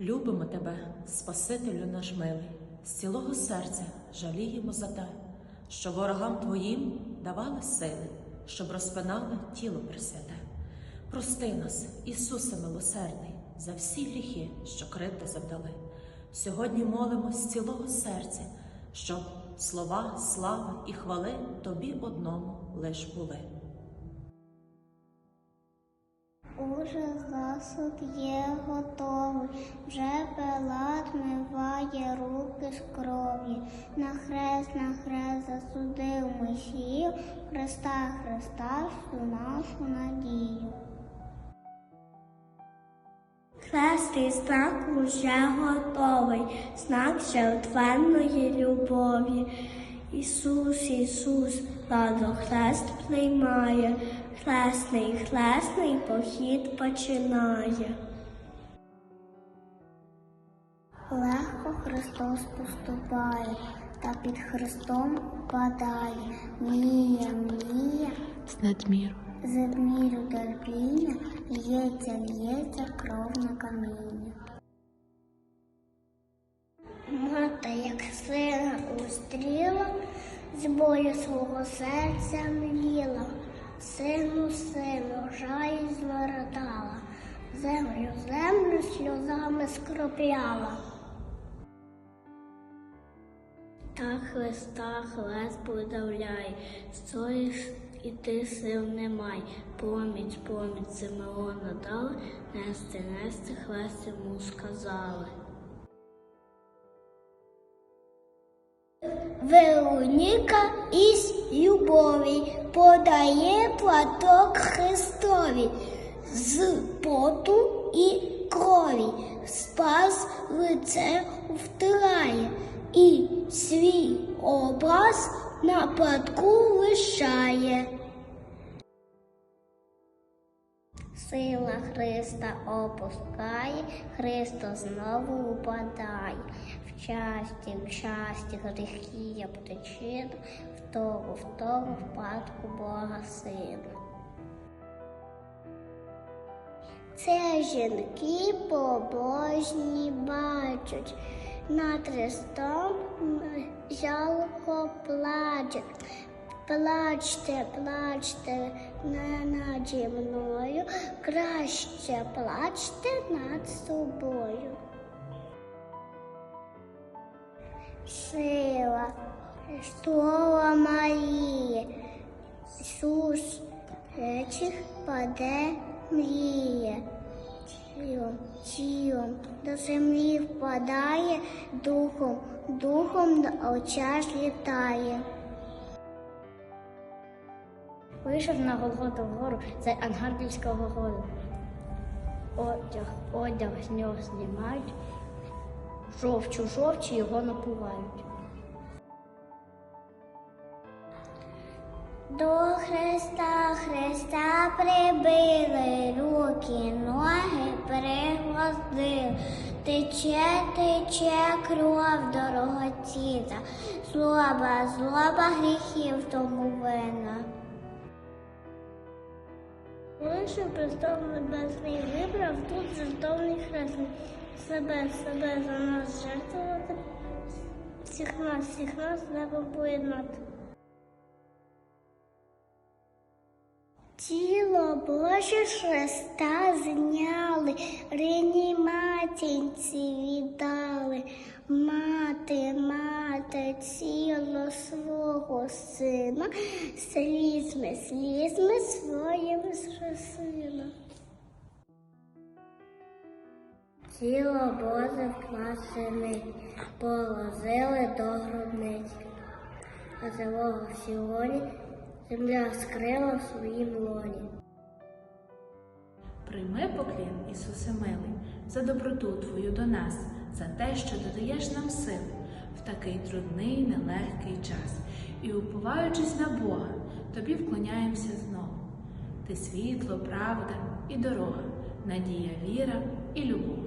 Любимо тебе, Спасителю наш милий, з цілого серця жаліємо за те, що ворогам твоїм давали сили, щоб розпинали тіло пресвяте. Прости нас, Ісусе милосердний, за всі гріхи, що кривди завдали. Сьогодні молимось з цілого серця, щоб слова, слави і хвали тобі одному лиш були. Уже засуд є готовий, вже Пилат миває руки з кров'ю. На хрест, на хрест засудив Месію, Христа, Христа, всю нашу надію. Хрестий знак уже готовий, знак жертвенної любові. Ісус, Ісус, ладно хрест приймає, хресний, хресний похід починає. Легко Христос поступає, та під Христом падає. Мія, мія, З надміру. з міру терпіння, лється, лється кров на каміння. Мати, як з болю свого серця мліла, сину, сину, жай зворотала, землю, землю сльозами скропляла. Та Христа хрест подавляй, стоїш і ти сил немай, поміч, поміч Симеона дала, нести, нести хрест йому сказали. Вероніка із любові подає платок Христові з поту і крові, спас лице втирає і свій образ на платку лишає. Сила Христа опускає, Христо знову упадає. В часті, в часті гріхи причина, в того, в того впадку Бога Сина. Це жінки побожні бачать, над Христом жалко плачуть. Плачте, плачте не наді мною, краще плачте над собою. Сила Христова Марія, Ісус речих паде мріє, тілом, тілом до землі впадає, духом, духом до очах літає. Вийшов на Голготу гору з Ангельського гору. Одяг, одяг з нього знімають, жовчу жовчі його напувають. До Христа, Христа прибили, руки, ноги пригвоздили. Тече, тече кров дорогоцінна, злоба, злоба гріхів тому вина. Вийшов престол небесний, вибрав тут жертовний хрест. Себе, себе за нас жертвувати, всіх нас, всіх нас з небом поєднати. Тіло Боже Христа зняли, рині матінці віддали. Мати, мати, тіло свого сина, слізьми, слізьми своїм сина. Тіло Боже в нас сини, положили до грудниці, а живого в сілоні земля скрила в своїм лоні. Прийми поклін, Ісусе милий, за доброту Твою до нас, за те, що додаєш нам сил такий трудний, нелегкий час. І, уповаючись на Бога, тобі вклоняємося знову. Ти світло, правда і дорога, надія, віра і любов.